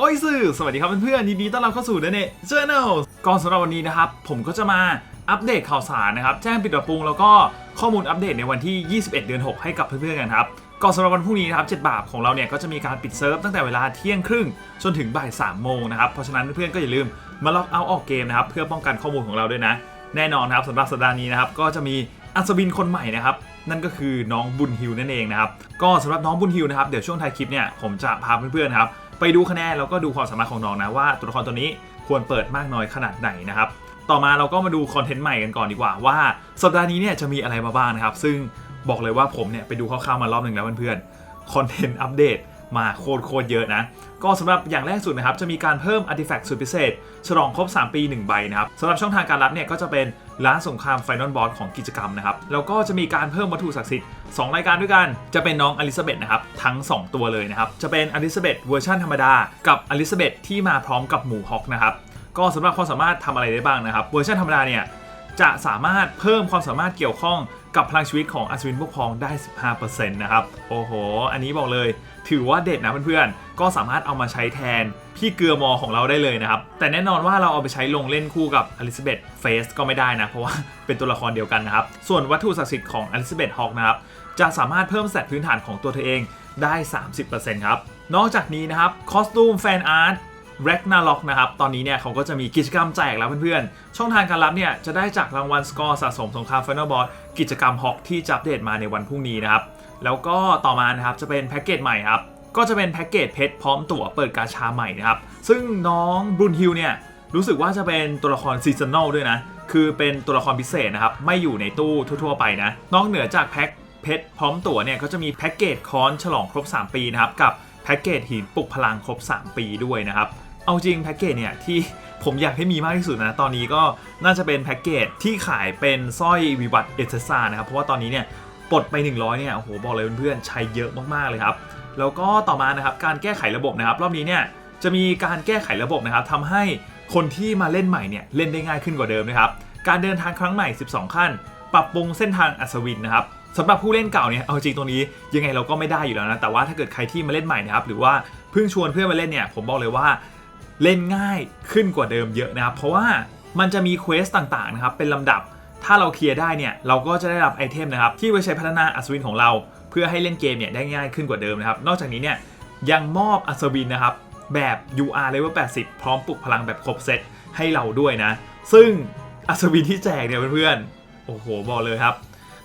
โอ้ยสื่อสวัสดีครับเพื่อนๆยินดีต้อนรับเข้าสู่เดนเน่เจอแนลก่อนสำหรับวันนี้นะครับ ผมก็จะมาอัปเดตข่าวสารนะครับ แจ้งปิดปรับปรุงแล้วก็ข้อมูลอัปเดตในวันที่ 21 เดือน 6 ให้กับเพื่อนๆกันครับก่อนสำหรับวันพรุ่งนี้นะครับ7บาทของเราเนี่ยก็จะมีการปิดเซิร์ฟตั้งแต่เวลาเที่ยงครึ่งจนถึงบ่าย3โมงนะครับเพราะฉะนั้นเพื่อนๆก็อย่าลืมมาล็อกเอาท์ออกเกมนะครับเพื่อป้องกันข้อมูลของเราด้วยนะ แน่นอนนะครับสำหรับสัปดาห์นี้นะครับก็จะมีอัศวินคนใหม่นะครับนั่นก็คือน้องบุญฮิวนั่นเองนะครับก็สำหรับน้องบุญฮิวนะครับเดี๋ยวช่วงท้ายคลิปเนี่ยผมจะพาเพื่อนๆครับ ไปดูคะแนนแล้วก็ดูความสามารถของน้องนะว่าตัวละครตัวนี้ควรเปิดมากน้อยขนาดไหนนะครับต่อมาเราก็มาดูคอนเทนต์ใหม่กันก่อนดีกว่าว่าสัปดาห์นี้เนี่ยจะมีอะไรมาบ้างนะครับ ซึ่งบอกเลยว่าผมเนี่ยไปดูคร่าวๆมารอบหนึ่งแล้วเพื่อนๆคอนเทนต์อัปเดตมาโคตรๆเยอะนะ ก็สำหรับอย่างแรกสุดนะครับ จะมีการเพิ่มอาร์ติแฟกต์สุดพิเศษ ฉลองครบ 3 ปี 1 ใบนะครับสำหรับช่องทางการรับเนี่ยก็จะเป็นร้านสงครามไฟนอลบอสของกิจกรรมนะครับ แล้วก็จะมีการเพิ่มวัตถุศักดิ์สิทธิ์ 2 รายการด้วยกัน จะเป็นน้องอลิซาเบธนะครับ ทั้ง 2 ตัวเลยนะครับ จะเป็นอลิซาเบธเวอร์ชันธรรมดา กับอลิซาเบธที่มาพร้อมกับหมูฮอกนะครับ ก็สำหรับความสามารถทำอะไรได้บ้างนะครับ เวอร์ชันธรรมดาเนี่ยจะสามารถเพิ่มความสามารถเกี่ยวข้องกับพลังชีวิตของอัศวินพวกพ้องได้ 15%นะครับ โอ้โห อันนี้บอกเลยถือว่าเด็ดนะเพื่อนๆ ก็สามารถเอามาใช้แทนพี่เกลือมอของเราได้เลยนะครับ แต่แน่นอนว่าเราเอาไปใช้ลงเล่นคู่กับอลิซาเบธเฟสก็ไม่ได้นะ เพราะว่าเป็นตัวละครเดียวกันนะครับ ส่วนวัตถุศักดิ์สิทธิ์ของอลิซาเบธฮอกนะครับ จะสามารถเพิ่มสตพื้นฐานของตัวเธอเองได้ 30%ครับ นอกจากนี้นะครับคอสตูมแฟนอาร์ตแร็กนาล็อกนะครับ ตอนนี้เนี่ยเขาก็จะมีกิจกรรมแจกแล้วเพื่อนๆ ช่องทางการรับเนี่ยจะได้จากรางวัลสกอร์สะสมสงครามไฟนอลบอสกิจกรรมฮอกที่จะอัปเดตมาในวันพรุ่งนี้นะครับ แล้วก็ต่อมานะครับจะเป็นแพ็กเกจใหม่ครับ ก็จะเป็นแพ็กเกจเพชรพร้อมตั๋วเปิดกาชาใหม่นะครับ ซึ่งน้องบรุนฮิลเนี่ยรู้สึกว่าจะเป็นตัวละครซีซันแนลด้วยนะ คือเป็นตัวละครพิเศษนะครับ ไม่อยู่ในตู้ทั่ว ๆ ไปนะ นอกเหนือจากแพ็ค เพชรพร้อมตั๋วเนี่ยก็จะมีแพ็กเกจคอนฉลองครบ 3 ปีนะครับกับแพ็กเกจหินปลุกพลังครบ 3 ปีด้วยนะครับเอาจริงแพ็กเกจเนี่ยที่ผมอยากให้มีมากที่สุดนะ ตอนนี้ก็น่าจะเป็นแพ็กเกจที่ขายเป็นสร้อยวิวัฒน์เอเซซ่านะครับ เพราะว่าตอนนี้เนี่ยปลดไป 100เนี่ยโอ้โหบอกเลยเพื่อนๆใช้เยอะมากๆเลยครับ แล้วก็ต่อมานะครับการแก้ไขระบบนะครับ รอบนี้เนี่ยจะมีการแก้ไขระบบนะครับทำให้คนที่มาเล่นใหม่เนี่ยเล่นได้ง่ายขึ้นกว่าเดิมนะครับ การเดินทางครั้งใหม่ 12 ขั้น ปรับปรุงเส้นทางอัศวินนะครับ สำหรับผู้เล่นเก่าเนี่ยเอาจริงตรงนี้ยังไงเราก็ไม่ได้อยู่แล้วนะแต่ว่าถ้าเกิดใครที่มาเล่นใหม่นะครับหรือว่าเพิ่งชวนเพื่อนมาเล่นเนี่ยผมบอกเลยว่าเล่นง่ายขึ้นกว่าเดิมเยอะนะครับเพราะว่ามันจะมีเควสต่างๆนะครับเป็นลำดับถ้าเราเคลียร์ได้เนี่ยเราก็จะได้รับไอเทมนะครับที่ไว้ใช้พัฒนาอัศวินของเรา เพื่อให้เล่นเกมเนี่ยได้ง่ายขึ้นกว่าเดิมนะครับนอกจากนี้เนี่ยยังมอบอัศวินนะครับแบบ UR level 80 พร้อมปลุกพลังแบบครบเซตให้เราด้วยนะ ซึ่งอัศวินที่แจกเนี่ยเพื่อนๆโอ้โหบอกเลยครับ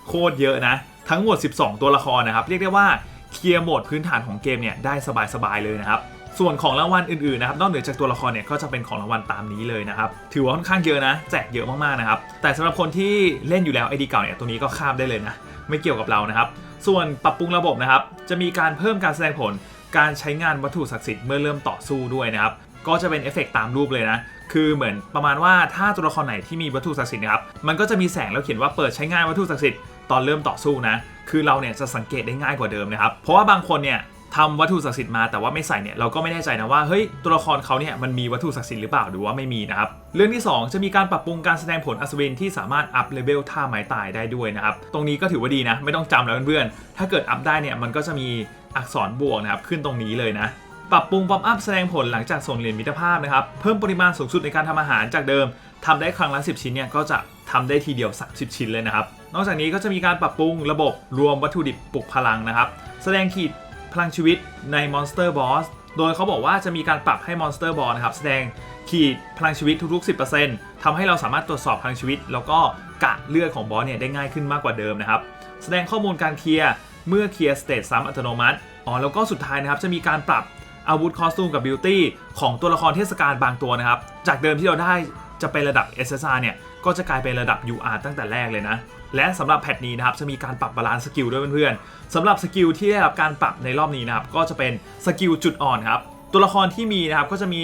โคตรเยอะนะ ทั้งหมด 12 ตัวละครนะครับ เรียกได้ว่าเคลียร์โหมดพื้นฐานของเกมเนี่ยได้สบายๆเลยนะครับส่วนของรางวัลอื่นๆนะครับนอกเหนือจากตัวละครเนี่ยก็จะเป็นของรางวัลตามนี้เลยนะครับถือว่าค่อนข้างเยอะนะ แจกเยอะมากๆนะครับแต่สำหรับคนที่เล่นอยู่แล้วไอดีเก่าเนี่ยตรงนี้ก็ข้ามได้เลยนะไม่เกี่ยวกับเรานะครับส่วนปรับปรุงระบบนะครับจะมีการเพิ่มการแสดงผล การใช้งานวัตถุศักดิ์สิทธิ์เมื่อเริ่มต่อสู้ด้วยนะครับก็จะเป็นเอฟเฟกต์ตามรูปเลยนะคือเหมือนประมาณว่าถ้าตัวละครไหนที่มีวัตถุศักดิ์สิทธิ์นะครับมันก็จะมีแสงแล้วเขียนว่าเปิดใช้งานวัตถุศักดิ์สิทธิ์ ตอนเริ่มต่อสู้นะ คือเราเนี่ยจะสังเกตได้ง่ายกว่าเดิมนะครับ เพราะว่าบางคนเนี่ยทำวัตถุศักดิ์สิทธิ์มาแต่ว่าไม่ใส่เนี่ยเราก็ไม่แน่ใจนะว่าเฮ้ยตัวละครเขาเนี่ยมันมีวัตถุศักดิ์สิทธิ์หรือเปล่าหรือว่าไม่มีนะครับเรื่องที่ 2 จะมีการปรับปรุงการแสดงผลอัศวินที่สามารถอัพเลเวลท่าไม้ตายได้ด้วยนะครับตรงนี้ก็ถือว่าดีนะ ไม่ต้องจำแล้วเพื่อนๆถ้าเกิดอัพได้เนี่ยมันก็จะมีอักษรบวกนะครับขึ้นตรงนี้เลยนะปรับปรุงป๊อปอัพแสดงผลหลังจากส่งเหรียญมิตรภาพนะครับเพิ่มปริมาณสูงสุดในการทำอาหารจากเดิมทำได้ครั้งละ 10 ชิ้นเนี่ยก็จะทำได้ทีเดียว 30 ชิ้นเลยนะครับ นอกจากนี้ก็จะมีการปรับปรุงระบบรวมวัตถุดิบปลุกพลังนะครับ แสดงขีดพลังชีวิตใน Monster Boss โดยเขาบอกว่าจะมีการปรับให้ Monster Boss นะครับแสดงขีดพลังชีวิตทุกๆ 10%ทำให้เราสามารถตรวจสอบพลังชีวิต แล้วก็กะเลือดของบอสเนี่ยได้ง่ายขึ้นมากกว่าเดิมนะครับ แสดงข้อมูลการเคลียร์เมื่อเคลียร์สเตตซ้ำอัตโนมัติอ๋อแล้วก็สุดท้ายนะครับจะมีการปรับอาวุธคอสตูมกับบิวตี้ของตัวละครเทศกาลบางตัวนะครับ จากเดิมที่เราได้จะเป็นระดับ SSR เนี่ยก็จะกลายเป็นระดับ UR ตั้งแต่แรกเลยนะ และสำหรับแพทนี้นะครับจะมีการปรับบาลานซ์สกิลด้วยเพื่อนๆสำหรับสกิลที่ได้รับการปรับในรอบนี้นะครับก็จะเป็นสกิลจุดอ่อนครับตัวละครที่มีนะครับก็จะมี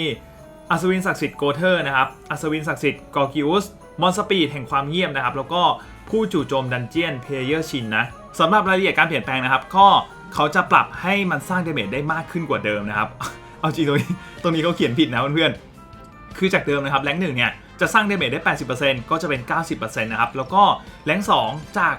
อัศวินศักดิ์สิทธิ์โกเทอร์นะครับอัศวินศักดิ์สิทธิ์กอร์กิอุสมอนสปีดแห่งความเงียบนะครับแล้วก็ผู้จู่โจมดันเจียนเพลเยอร์ชินนะสำหรับรายละเอียดการเปลี่ยนแปลงนะครับก็เขาจะปรับให้มันสร้างเดเมจได้มากขึ้นกว่าเดิมนะครับ เอาจริงตรงนี้ตรงนี้เขาเขียนผิดนะเพื่อนๆคือจากเดิมนะครับแรงหนึ่งเนี่ย จะสร้างเดเมจได้ 80%ก็จะเป็น 90%นะครับ แล้วก็แรง2จาก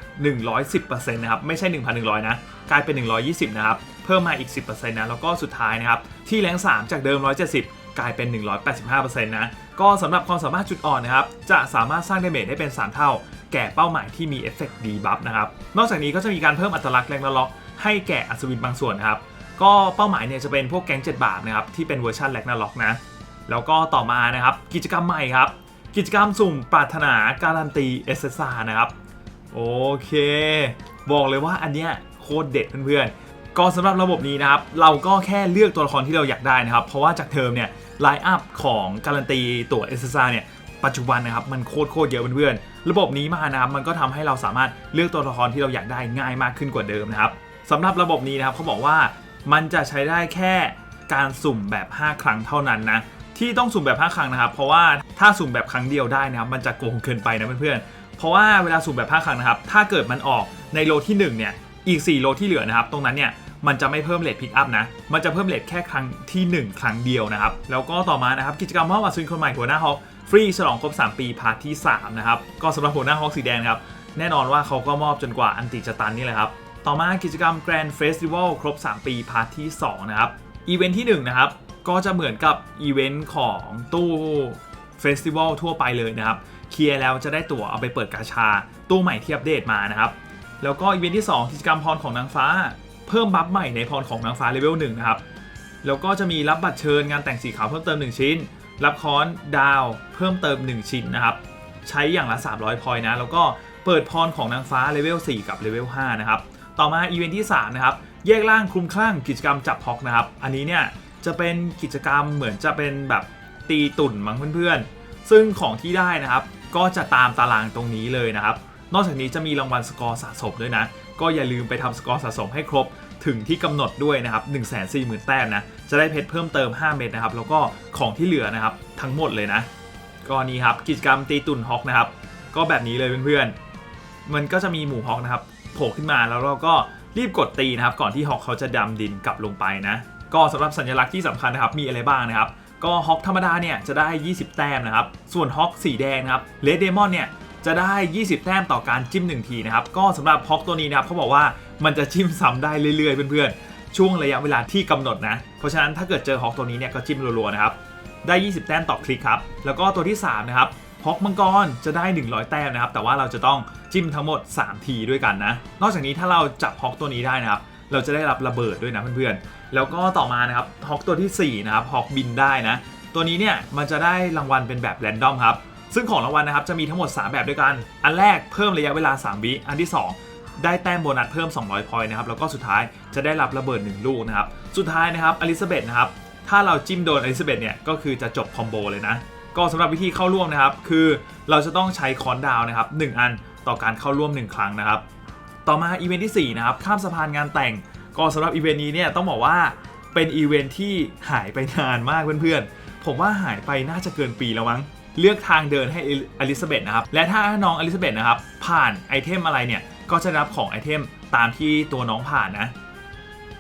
110%นะครับ ไม่ใช่ 1,100 นะ กลายเป็น 120 นะครับ เพิ่มมาอีก 10%นะ แล้วก็สุดท้ายนะครับ ที่แรง3จากเดิม 170 กลายเป็น 185%นะ ก็สำหรับความสามารถจุดอ่อนนะครับ จะสามารถสร้างเดเมจได้เป็น 3 เท่า แก่เป้าหมายที่มีเอฟเฟกต์ดีบัฟนะครับ นอกจากนี้ก็จะมีการเพิ่มอัตลักษณ์แรงละล็อกให้แก่อัศวินบางส่วนนะครับ ก็เป้าหมายเนี่ยจะเป็นพวกแก๊ง7บาทนะครับที่เป็นเวอร์ชันแลกนาล็อกนะแล้วก็ต่อมานะครับกิจกรรมใหม่ครับ กิจกรรมสุ่มปรารถนาการันตีเอสเซานะครับ โอเค บอกเลยว่าอันเนี้ยโคตรเด็ดเพื่อนๆ ก็สำหรับระบบนี้นะครับ เราก็แค่เลือกตัวละครที่เราอยากได้นะครับ เพราะว่าจากเทอมเนี่ยไลน์อัพของการันตีตัวเอสเซานี่ยปัจจุบันนะครับมันโคตรโคตรเยอะเพื่อนๆ ระบบนี้มานะครับมันก็ทำให้เราสามารถเลือกตัวละครที่เราอยากได้ง่ายมากขึ้นกว่าเดิมนะครับสำหรับระบบนี้นะครับเขาบอกว่ามันจะใช้ได้แค่การสุ่มแบบ 5 ครั้งเท่านั้นนะ ที่ต้องสุ่มแบบ 5 ครั้งนะครับ เพราะว่าถ้าสุ่มแบบครั้งเดียวได้นะครับ มันจะโกงเกินไปนะเพื่อนๆ เพราะว่าเวลาสุ่มแบบ 5 ครั้งนะครับ ถ้าเกิดมันออกในโลที่ 1 เนี่ย อีก 4 โลที่เหลือนะครับ ตรงนั้นเนี่ย มันจะไม่เพิ่มเลทพิกอัพนะ มันจะเพิ่มเลทแค่ครั้งที่ 1 ครั้งเดียวนะครับ แล้วก็ต่อมานะครับ กิจกรรมมอบอัศวินคนใหม่หัวหน้าฮอกฟรีฉลองครบ 3 ปีพาร์ทที่3นะครับ ก็สำหรับหัวหน้าฮอกสีแดงนครับ แน่นอนว่าเขาก็มอบจนกว่าอันติจะตันนี่แหละครับ ต่อมากิจกรรม Grand Festival ครบ 3 ปีพาร์ทที่2นะครับ อีเวนท์ที่1นะครับ ก็จะเหมือนกับอีเวนต์ของตู้เฟสติวัลทั่วไปเลยนะครับ เคลียร์แล้วจะได้ตั๋วเอาไปเปิดกาชา ตู้ใหม่ที่อัปเดตมานะครับ แล้วก็อีเวนต์ที่ 2 กิจกรรมพรของนางฟ้า เพิ่มบัฟใหม่ในพรของนางฟ้าเลเวล1นะครับ แล้วก็จะมีรับบัตรเชิญงานแต่งสีขาวเพิ่มเติม 1 ชิ้น รับค้อนดาวเพิ่มเติม 1 ชิ้นนะครับ ใช้อย่างละ 300พอยนะ แล้วก็เปิดพรของนางฟ้าเลเวล4กับเลเวล5นะครับ ต่อมาอีเวนต์ที่3นะครับ แยกล่างคลุมคลั่งกิจกรรมจับฮอกนะครับ อันนี้เนี่ย จะเป็นกิจกรรมเหมือนจะเป็นแบบตีตุ่นมั้งเพื่อนๆ ซึ่งของที่ได้นะครับ ก็จะตามตารางตรงนี้เลยนะครับ นอกจากนี้จะมีรางวัลสกอร์สะสมด้วยนะ ก็อย่าลืมไปทำสกอร์สะสมให้ครบถึงที่กำหนดด้วยนะครับ1 4 0 0 0 0 แต้มนะ จะได้เพชรเพิ่มเติม 5 เม็ดนะครับ แล้วก็ของที่เหลือนะครับ ทั้งหมดเลยนะ ก็นี่ครับกิจกรรมตีตุ่นฮอกนะครับ ก็แบบนี้เลยเพื่อนๆ มันก็จะมีหมูฮอกนะครับโผล่ขึ้นมาแล้วเราก็รีบกดตีนะครับ ก่อนที่ฮอกเขาจะดำดินกลับลงไปนะ ก็สำหรับสัญลักษณ์ที่สำคัญนะครับมีอะไรบ้างนะครับ ก็ฮอกธรรมดาเนี่ยจะได้ 20 แต้มนะครับ ส่วนฮอกสีแดงนะครับเลดเดมอนเนี่ยจะได้ 20 แต้มต่อการจิ้ม 1 ทีนะครับ ก็สำหรับฮอกตัวนี้นะครับเขาบอกว่ามันจะจิ้มซ้ำได้เรื่อยๆเพื่อนๆ ช่วงระยะเวลาที่กำหนดนะ เพราะฉะนั้นถ้าเกิดเจอฮอกตัวนี้เนี่ยก็จิ้มรัวๆนะครับ ได้ 20 แต้มต่อคลิกครับ แล้วก็ตัวที่ 3 นะครับฮอกมังกรจะได้ 100 แต้มนะครับ แต่ว่าเราจะต้องจิ้มทั้งหมด 3 ทีด้วยกันนะ นอกจากนี้ถ้าเราจับฮอกตัวนี้ได้นะครับ เราจะได้รับระเบิดด้วยนะเพื่อนๆ แล้วก็ต่อมานะครับฮอกตัวทีสี่ 4 นะครับฮอกบินได้นะ ตัวนี้เนี่ยมันจะได้รางวัลเป็นแบบแรนดอมครับ ซึ่งของรางวัลนะครับจะมีทั้งหมด 3 แบบด้วยกัน อันแรกเพิ่มระยะเวลา 3 วิ อันที่ 2 ได้แต้มโบนัสเพิ่ม 200พอยต์นะครับ แล้วก็สุดท้ายจะได้รับระเบิด 1 ลูกนะครับ สุดท้ายนะครับอลิซาเบธนะครับ ถ้าเราจิ้มโดนอลิซาเบธเนี่ยก็คือจะจบคอมโบเลยนะ ก็สำหรับวิธีเข้าร่วมนะครับ คือเราจะต้องใช้คอนดาวน์นะครับ1อันต่อการเข้าร่วม 1 ครั้งนะครับ ต่อมาอีเวนท์ที่4นะครับข้ามสะพานงานแต่งก็สำหรับอีเวนต์นี้เนี่ยต้องบอกว่าเป็นอีเวนท์ที่หายไปนานมากเพื่อนๆ ผมว่าหายไปน่าจะเกินปีแล้วมั้ง เลือกทางเดินให้อลิซาเบธนะครับ และถ้าน้องอลิซาเบธนะครับ ผ่านไอเทมอะไรเนี่ย ก็จะรับของไอเทมตามที่ตัวน้องผ่านนะ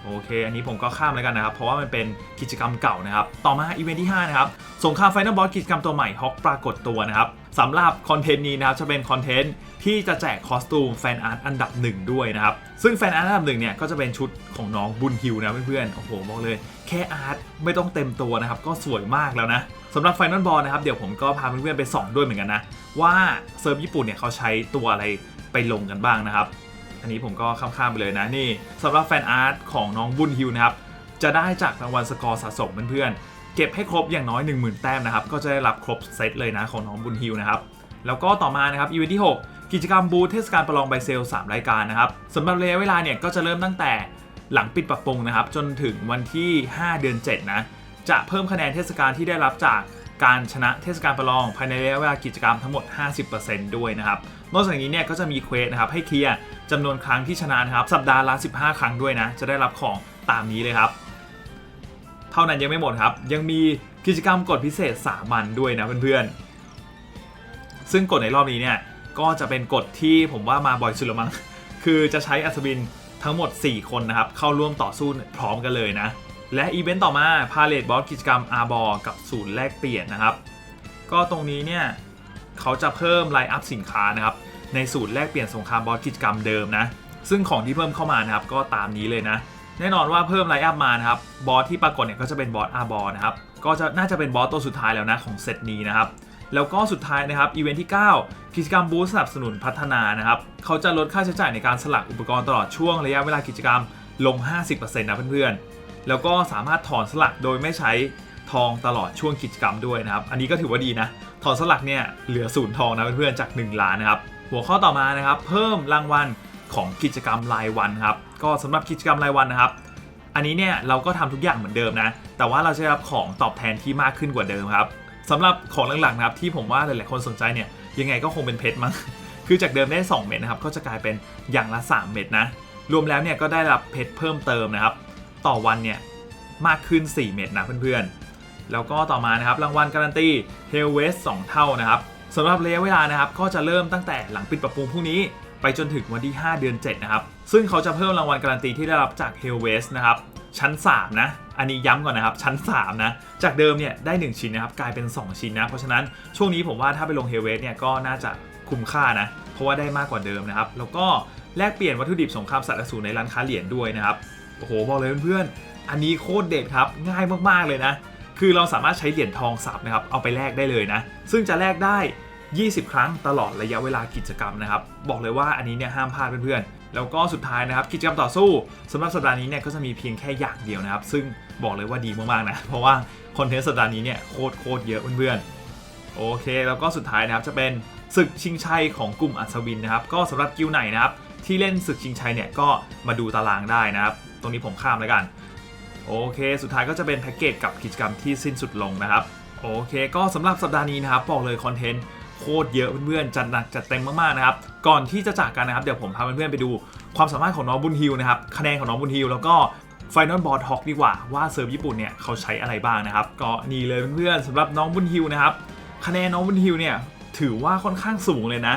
โอเค อันนี้ผมก็ข้ามแล้วกันนะครับ เพราะว่ามันเป็นกิจกรรมเก่านะครับ ต่อมาอีเวนท์ที่ 5 นะครับ สงครามไฟนอลบอสกิจกรรมตัวใหม่ฮอกปรากฏตัวนะครับสำหรับคอนเทนต์นี้นะครับ จะเป็นคอนเทนต์ที่จะแจกคอสตูมแฟนอาร์ตอันดับหนึ่งด้วยนะครับ ซึ่งแฟนอาร์ตอันดับหนึ่งเนี่ยก็จะเป็นชุดของน้องบุญฮิวนะเพื่อนๆ โอ้โหบอกเลยแค่อาร์ตไม่ต้องเต็มตัวนะครับ ก็สวยมากแล้วนะสำหรับไฟนอลบอลนะครับเดี๋ยวผมก็พาเพื่อนๆไปส่องด้วยเหมือนกันนะว่าเซิร์ฟญี่ปุ่นเนี่ยเขาใช้ตัวอะไรไปลงกันบ้างนะครับ อันนี้ผมก็ข้ามๆไปเลยนะนี่สำหรับแฟนอาร์ตของน้องบุญฮิวนะครับจะได้จากรางวัลสกอร์สะสมเพื่อนๆเก็บให้ครบอย่างน้อย 10,000 แต้มนะครับก็จะได้รับครบเซตเลยนะของน้องบุญฮิวนะครับแล้วก็ต่อมานะครับอีเวนท์ที่ 6 กิจกรรมบูธเทศกาลประลองใบเซล 3 รายการนะครับสำหรับระยะเวลาเนี่ยก็จะเริ่มตั้งแต่หลังปิดปรับปรุงนะครับจนถึงวันที่ 5 เดือน 7 นะ จะเพิ่มคะแนนเทศกาลที่ได้รับจาก การชนะเทศกาลประลองภายในระยะเวลากิจกรรมทั้งหมด 50%ด้วยนะครับ นอกจากนี้เนี่ยก็จะมีเควสนะครับให้เคลียร์จำนวนครั้งที่ชนะนะครับสัปดาห์ละ 15 ครั้งด้วยนะ จะได้รับของตามนี้เลยครับ เท่านั้นยังไม่หมดครับ ยังมีกิจกรรมกฎพิเศษสามัญด้วยนะเพื่อนๆ ซึ่งกฎในรอบนี้เนี่ยก็จะเป็นกฎที่ผมว่ามาบ่อยสุดละมั้ง คือจะใช้อัศวินทั้งหมด 4 คนนะครับเข้าร่วมต่อสู้พร้อมกันเลยนะ และอีเวนต์ต่อมาพาเลตบอสกิจกรรมอาร์บอกับศูนย์แลกเปลี่ยนนะครับ ก็ตรงนี้เนี่ยเขาจะเพิ่มไลน์อัพสินค้านะครับในสูตรแลกเปลี่ยนสงครามบอสกิจกรรมเดิมนะ ซึ่งของที่เพิ่มเข้ามานะครับก็ตามนี้เลยนะ แน่นอนว่าเพิ่มไลน์อัพมานะครับบอสที่ปรากฏเนี่ยก็จะเป็นบอสอาร์บอนะครับ ก็จะน่าจะเป็นบอสตัวสุดท้ายแล้วนะของเซตนี้นะครับ แล้วก็สุดท้ายนะครับอีเวนท์ที่ 9 กิจกรรมบูสต์สนับสนุนพัฒนานะครับเขาจะลดค่าใช้จ่ายในการสลักอุปกรณ์ตลอดช่วงระยะเวลากิจกรรมลง 50%นะเพื่อนๆ แล้วก็สามารถถอนสลักโดยไม่ใช้ทองตลอดช่วงกิจกรรมด้วยนะครับ อันนี้ก็ถือว่าดีนะ ถอนสลักเนี่ยเหลือศูนย์ทองนะเพื่อนๆจาก 1 ล้านนะครับ หัวข้อต่อมานะครับ เพิ่มรางวัลของกิจกรรมรายวันครับ ก็สำหรับกิจกรรมรายวันนะครับ อันนี้เนี่ยเราก็ทำทุกอย่างเหมือนเดิมนะ แต่ว่าเราจะได้รับของตอบแทนที่มากขึ้นกว่าเดิมครับสำหรับของหลักๆนะครับที่ผมว่าหลายๆคนสนใจเนี่ยยังไงก็คงเป็นเพชรมั้ง คือจากเดิมได้ 2 เม็ดนะครับก็จะกลายเป็นอย่างละ 3 เม็ดนะ รวมแล้วเนี่ยก็ได้รับเพชรเพิ่มเติมนะครับ ต่อวันเนี่ยมากขึ้น 4 เม็ดนะเพื่อนๆ แล้วก็ต่อมานะครับรางวัลการันตีเฮลเวส2เท่านะครับสำหรับระยะเวลานะครับก็จะเริ่มตั้งแต่หลังปิดปรับปรุงพรุ่งนี้ ไปจนถึงวันที่ 5 เดือน 7 นะครับ ซึ่งเขาจะเพิ่มรางวัลการันตีที่ได้รับจาก h e l w e s t นะครับชั้น 3 นะ อันนี้ย้ำก่อนนะครับ ชั้น 3 นะ จากเดิมเนี่ยได้ 1 ชิ้นนะครับ กลายเป็น 2 ชิ้นนะ เพราะฉะนั้นช่วงนี้ผมว่าถ้าไปลง h e l w e s t เนี่ยก็น่าจะคุ้มค่านะ เพราะว่าได้มากกว่าเดิมนะครับ แล้วก็แลกเปลี่ยนวัตถุดิบสงครามสัตว์อสูรในร้านค้าเหรียญด้วยนะครับ โอ้โหบอกเลยเพื่อนๆอันนี้โคตรเด็ดครับง่ายมากๆเลยนะ คือเราสามารถใช้เหรียญทองสับนะครับเอาไปแลกได้เลยนะ ซึ่งจะแลกได้ 20 ครั้งตลอดระยะเวลากิจกรรมนะครับ บอกเลยว่าอันนี้เนี่ยห้ามพลาดเพื่อนๆแล้วก็สุดท้ายนะครับกิจกรรมต่อสู้สำหรับสัปดาห์นี้เนี่ยก็จะมีเพียงแค่อย่างเดียวนะครับ ซึ่งบอกเลยว่าดีมากๆนะเพราะว่าคอนเทนต์สัปดาห์นี้เนี่ยโคตรโคตรเยอะเพื่อนๆโอเค แล้วก็สุดท้ายนะครับจะเป็นศึกชิงชัยของกลุ่มอัศวินนะครับ ก็สำหรับกิลไหนนะครับที่เล่นศึกชิงชัยเนี่ยก็มาดูตารางได้นะครับ ตรงนี้ผมข้ามแล้วกัน โอเค สุดท้ายก็จะเป็นแพ็กเกจกับกิจกรรมที่สิ้นสุดลงนะครับ โอเค ก็สำหรับสัปดาห์นี้นะครับบอกเลยคอนเทนต์โคตรเยอะเพื่อนๆจัดหนักจัดเต็มมากๆนะครับ ก่อนที่จะจากกันนะครับเดี๋ยวผมพาเพื่อนๆไปดูความสามารถของน้องบุญฮิวนะครับคะแนนของน้องบุญฮิวแล้วก็ไฟนอลบอลท็อกดีกว่าว่าเซิร์ฟญี่ปุ่นเนี่ยเขาใช้อะไรบ้างนะครับ ก็นี่เลยเพื่อนๆสำหรับน้องบุญฮิวนะครับคะแนนน้องบุญฮิวเนี่ยถือว่าค่อนข้างสูงเลยนะ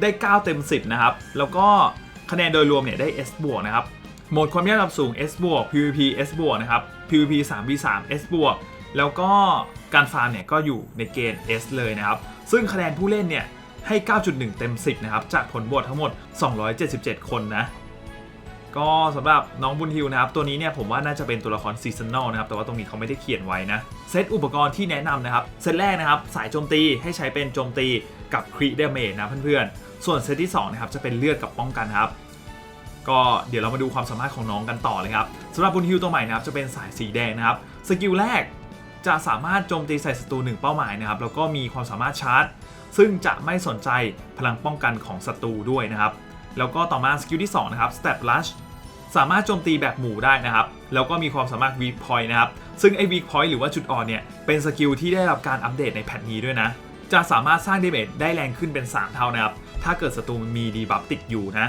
ได้ 9 เต็ม 10 นะครับ แล้วก็คะแนนโดยรวมเนี่ยได้ S บวกนะครับ โหมดความยากระดับสูง S บวก PVP S บวกนะครับ PVP 3v3 S บวกแล้วก็การฟาร์มเนี่ยก็อยู่ในเกณฑ์ S เลยนะครับ ซึ่งคะแนนผู้เล่นเนี่ยให้ 9.1 เต็ม 10 นะครับ จากผลโหวตทั้งหมด 277 คนนะ ก็สำหรับน้องบุญฮิวนะครับ ตัวนี้เนี่ยผมว่าน่าจะเป็นตัวละครซีซันแนลนะครับ แต่ว่าตรงนี้เขาไม่ได้เขียนไว้นะ เซตอุปกรณ์ที่แนะนำนะครับ เซตแรกนะครับ สายโจมตีให้ใช้เป็นโจมตีกับครีเดเมจนะเพื่อนๆ ส่วนเซตที่2นะครับจะเป็นเลือดกับป้องกันครับ ก็เดี๋ยวเรามาดูความสามารถของน้องกันต่อเลยครับสำหรับบุญฮิวตัวใหม่นะครับจะเป็นสายสีแดงนะครับสกิลแรกจะสามารถโจมตีใส่ศัตรูหนึ่งเป้าหมายนะครับแล้วก็มีความสามารถชาร์จ ซึ่งจะไม่สนใจพลังป้องกันของศัตรูด้วยนะครับแล้วก็ต่อมาสกิลที่2นะครับ Step Rush สามารถโจมตีแบบหมู่ได้นะครับ แล้วก็มีความสามารถ Weak Point นะครับ ซึ่งไอ้ Weak Point หรือว่าจุดอ่อนเนี่ย เป็นสกิลที่ได้รับการอัปเดตในแพทนี้ด้วยนะ จะสามารถสร้างเดเมจได้แรงขึ้นเป็น 3 เท่านะครับ ถ้าเกิดศัตรูมีดีบัฟติดอยู่นะ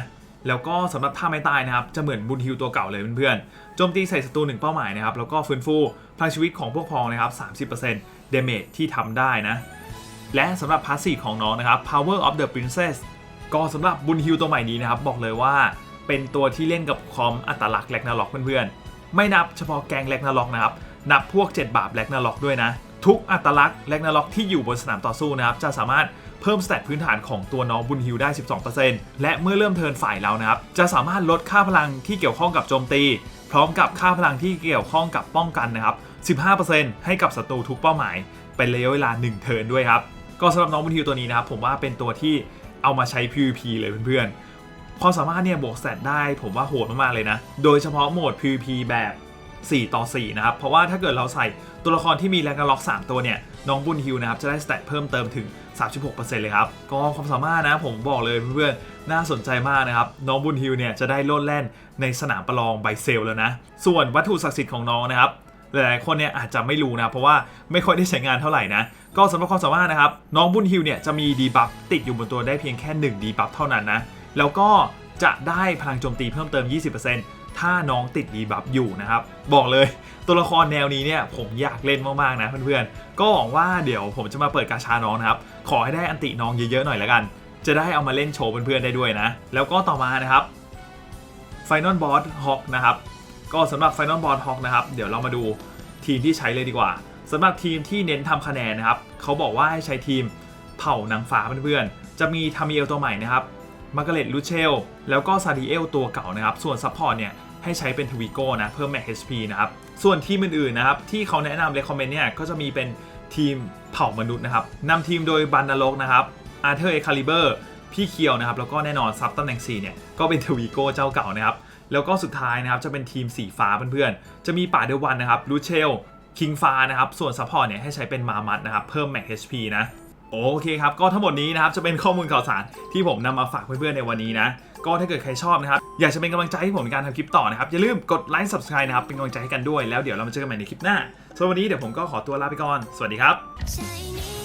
แล้วก็สำหรับท่าไม่ตายนะครับ จะเหมือนบุญฮิวตัวเก่าเลยเพื่อนๆ โจมตีใส่ศัตรูหนึ่งเป้าหมายนะครับ แล้วก็ฟื้นฟูพลังชีวิตของพวกพ้องนะครับ 30%เดเมจที่ทำได้นะ และสำหรับพาสซีฟของน้องนะครับ Power of the Princess ก็สำหรับบุญฮิวตัวใหม่นี้นะครับ บอกเลยว่าเป็นตัวที่เล่นกับคอมอัตลักษณ์แลกนาล็อกเพื่อนๆ ไม่นับเฉพาะแกงแลกนาล็อกนะครับ นับพวก 7 บาปแลกนาล็อกด้วยนะ ทุกอัตลักษณ์แลกนาล็อกที่อยู่บนสนามต่อสู้นะครับ จะสามารถ เพิ่มสเตตพื้นฐานของตัวน้องบุญฮิวได้ 12%และเมื่อเริ่มเทินฝ่ายเรานะครับ จะสามารถลดค่าพลังที่เกี่ยวข้องกับโจมตี พร้อมกับค่าพลังที่เกี่ยวข้องกับป้องกันนะครับ 15%ให้กับศัตรูทุกเป้าหมาย เป็นระยะเวลา 1 เทินด้วยครับ ก็สำหรับน้องบุญฮิวตัวนี้นะครับผมว่าเป็นตัวที่เอามาใช้ PVP เลยเพื่อนๆ ความสามารถเนี่ยบวกสเตตได้ผมว่าโหดมากๆเลยนะ โดยเฉพาะโหมด PVP แบบ 4 ต่อ 4 นะครับ เพราะว่าถ้าเกิดเราใส่ ตัวละครที่มีแรงกระล็อก3 ตัวเนี่ยน้องบุญฮิวนะครับจะได้สเตตเพิ่มเติมถึง 36%เลยครับก็ความสามารถนะผมบอกเลยเพื่อนๆน่าสนใจมากนะครับน้องบุญฮิวเนี่ยจะได้โลดแล่นในสนามประลองไบเซลแล้วนะส่วนวัตถุศักดิ์สิทธิ์ของน้องนะครับหลายๆคนเนี่ยอาจจะไม่รู้นะเพราะว่าไม่ค่อยได้ใช้งานเท่าไหร่นะก็สำหรับความสามารถนะครับน้องบุญฮิวเนี่ยจะมีดีบัฟติดอยู่บนตัวได้เพียงแค่1ดีบัฟเท่านั้นนะแล้วก็จะได้พลังโจมตีเพิ่มเติม 20% ถ้าน้องติดดีบัฟอยู่นะครับ บอกเลยตัวละครแนวนี้เนี่ยผมอยากเล่นมากๆนะเพื่อนๆ ก็หวังว่าเดี๋ยวผมจะมาเปิดกาชาน้องนะครับ ขอให้ได้อันติน้องเยอะๆหน่อยละกัน จะได้เอามาเล่นโชว์เพื่อนๆได้ด้วยนะ แล้วก็ต่อมานะครับ Final Boss Hawk นะครับก็สำหรับ Final Boss Hawk นะครับเดี๋ยวเรามาดูทีมที่ใช้เลยดีกว่าสำหรับทีมที่เน้นทำคะแนนนะครับเขาบอกว่าให้ใช้ทีมเผ่านางฟ้าเพื่อนๆจะมีทามิเอลตัวใหม่นะครับ มาร์กาเร็ตลูเชลแล้วก็ซาดิเอลตัวเก่านะครับ ส่วนซัพพอร์ตเนี่ยให้ใช้เป็นทวิโก้นะ เพิ่มแม็ก HP นะครับ ส่วนทีมอื่นๆนะครับ ที่เขาแนะนำเลคคอมเมนต์เนี่ย ก็จะมีเป็นทีมเผ่ามนุษย์นะครับนำทีมโดยบันดาลกนะครับอาร์เธอร์เอคาลิเบอร์พี่เคียวนะครับ แล้วก็แน่นอนซับตำแหน่ง4เนี่ย ก็เป็นทวีโก้เจ้าเก่านะครับ แล้วก็สุดท้ายนะครับ จะเป็นทีมสีฟ้าเพื่อนๆ จะมีป่าเดวันนะครับลูเชลคิงฟ้านะครับ ส่วนซัพพอร์ตเนี่ยให้ใช้เป็นมามัดนะครับ เพิ่มแม็ก HP นะ โอเคครับ ก็ทั้งหมดนี้นะครับจะเป็นข้อมูลข่าวสารที่ผมนำมาฝากเพื่อนๆในวันนี้นะ ก็ถ้าเกิดใครชอบนะครับ อยากจะเป็นกำลังใจให้ผมในการทำคลิปต่อนะครับ อย่าลืมกดไลค์ subscribe นะครับ เป็นกำลังใจให้กันด้วยแล้วเดี๋ยวเรามาเจอกันใหม่ในคลิปหน้าสำหรับวันนี้เดี๋ยวผมก็ขอตัวลาไปก่อน สวัสดีครับ